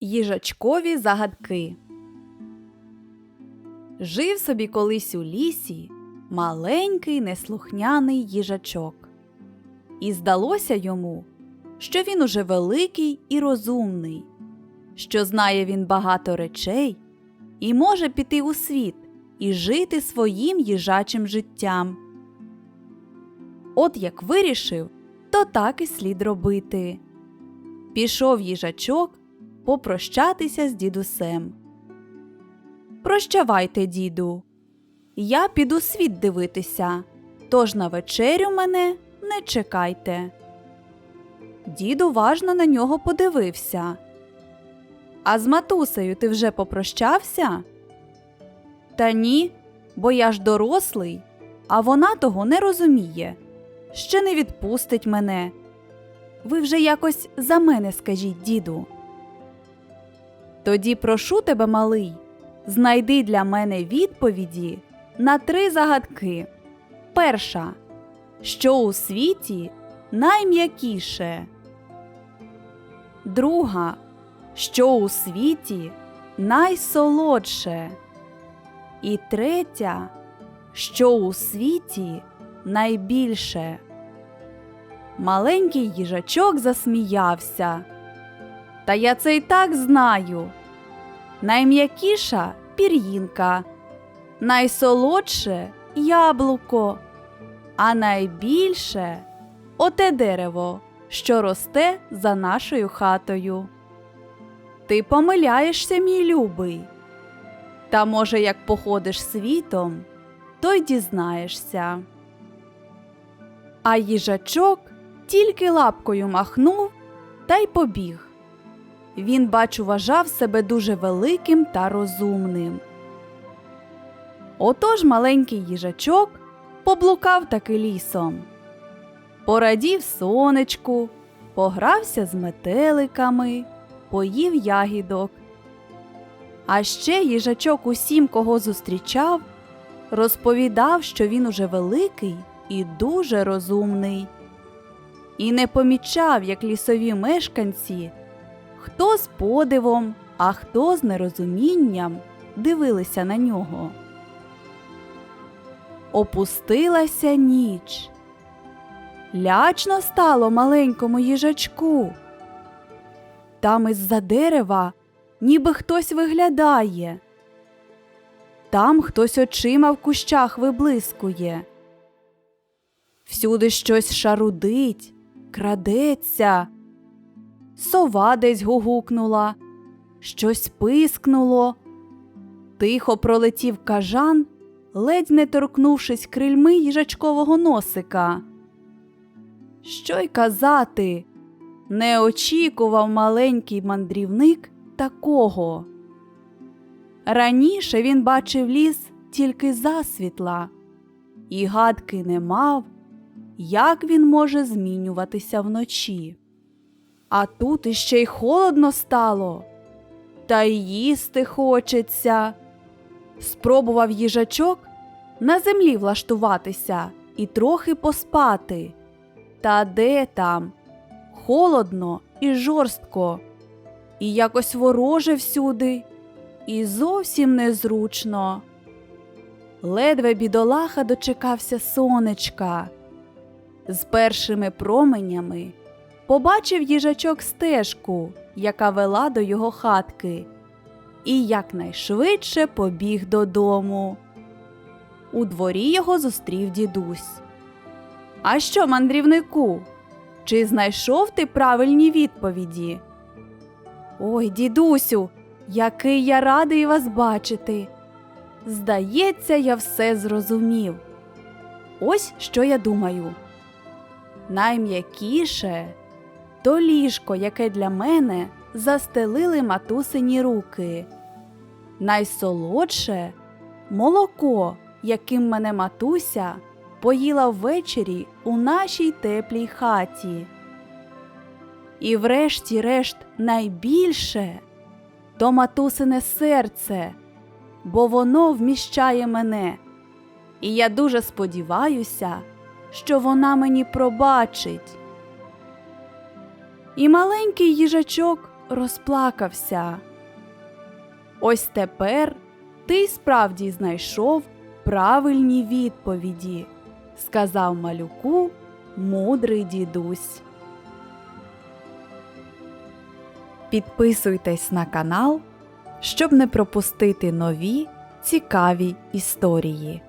Їжачкові загадки. Жив собі колись у лісі маленький неслухняний їжачок. І здалося йому, що він уже великий і розумний, що знає він багато речей і може піти у світ і жити своїм їжачим життям. От як вирішив, то так і слід робити. Пішов їжачок попрощатися з дідусем. Прощавайте, діду. Я піду світ дивитися, тож на вечерю мене не чекайте. Дід уважно на нього подивився. А з матусею ти вже попрощався? Та ні, бо я ж дорослий, а вона того не розуміє. Ще не відпустить мене. Ви вже якось за мене скажіть, діду. Тоді прошу тебе, малий, знайди для мене відповіді на три загадки. Перша. Що у світі найм'якіше? Друга. Що у світі найсолодше? І третя. Що у світі найбільше? Маленький їжачок засміявся. Та я це й так знаю. Найм'якіша пір'їнка, найсолодше яблуко, а найбільше оте дерево, що росте за нашою хатою. Ти помиляєшся, мій любий. Та, може, як походиш світом, то й дізнаєшся. А їжачок тільки лапкою махнув та й побіг. Він, бачу, вважав себе дуже великим та розумним. Отож маленький їжачок поблукав таки лісом. Порадів сонечку, погрався з метеликами, поїв ягідок. А ще їжачок усім, кого зустрічав, розповідав, що він уже великий і дуже розумний. І не помічав, як лісові мешканці хто з подивом, а хто з нерозумінням дивилися на нього. Опустилася ніч. Лячно стало маленькому їжачку. Там із-за дерева ніби хтось виглядає. Там хтось очима в кущах виблискує. Всюди щось шарудить, крадеться. Сова десь гугукнула, щось пискнуло. Тихо пролетів кажан, ледь не торкнувшись крильми їжачкового носика. Що й казати, не очікував маленький мандрівник такого. Раніше він бачив ліс тільки засвітла, і гадки не мав, як він може змінюватися вночі. А тут іще й холодно стало, та й їсти хочеться. Спробував їжачок на землі влаштуватися і трохи поспати. Та де там? Холодно і жорстко, і якось вороже всюди, і зовсім незручно. Ледве бідолаха дочекався сонечка. З першими променями побачив їжачок стежку, яка вела до його хатки, і якнайшвидше побіг додому. У дворі його зустрів дідусь. А що, мандрівнику? Чи знайшов ти правильні відповіді? Ой, дідусю, який я радий вас бачити. Здається, я все зрозумів. Ось що я думаю. Найм'якіше то ліжко, яке для мене застелили матусині руки. Найсолодше молоко, яким мене матуся поїла ввечері у нашій теплій хаті. І врешті-решт найбільше то матусине серце, бо воно вміщає мене. І я дуже сподіваюся, що вона мені пробачить. І маленький їжачок розплакався. Ось тепер ти справді знайшов правильні відповіді, сказав малюку мудрий дідусь. Підписуйтесь на канал, щоб не пропустити нові цікаві історії.